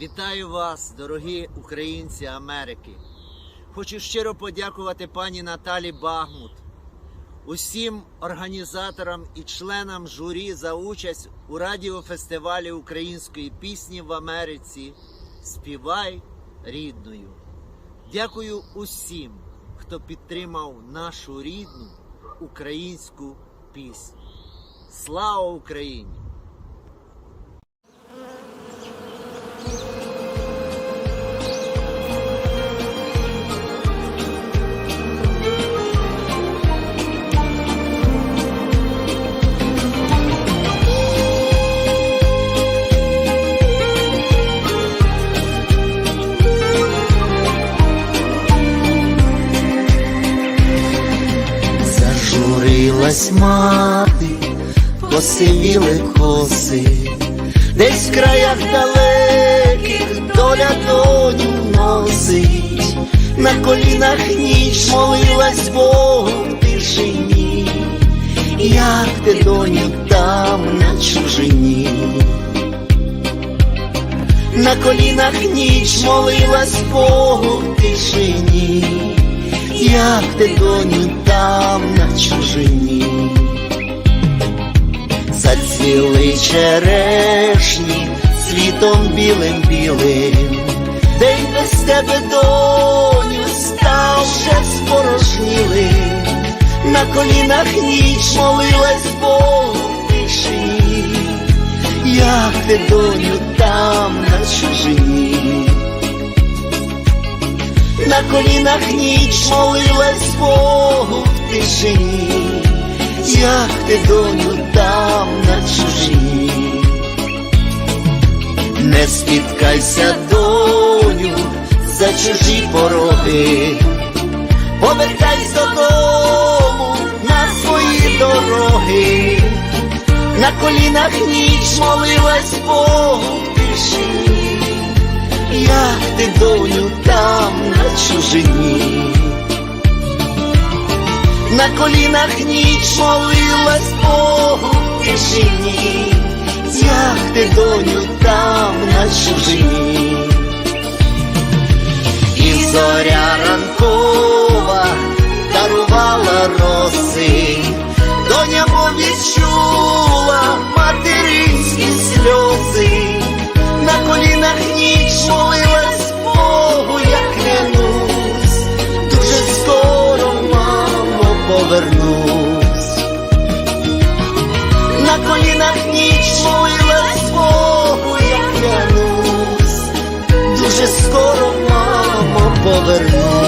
Вітаю вас, дорогі українці Америки. Хочу щиро подякувати пані Наталі Багмут, усім організаторам і членам журі за участь у радіофестивалі української пісні в Америці Співай рідною. Дякую усім, хто підтримав нашу рідну українську пісню. Слава Україні! Зажурилась мати, посивіли коси, десь в краях далеких колінах ніч молилась Богу в тишині, як ти доню там на чужині. На колінах ніч молилась Богу в тишині, як ти доню там на чужині, зацвіли черешні світом білим білим, день без тебе доню колінах ніч молилась Богу тишині, як ти доню там на чужині. На колінах ніч молилась Богу в тишині, як ти доню там на чужині. Не спіткайся, доню, за чужі пороги, повертайся додому на колінах ніч молилась Богу в тишині як ти доню там на чужині, на колінах ніч молилась Богу в тишині, як ти доню там на чужині, і зоря ранкова дарувала роси, доня мов На колінах ніч молилась Богу, я клянусь, дуже скоро, мамо, повернусь.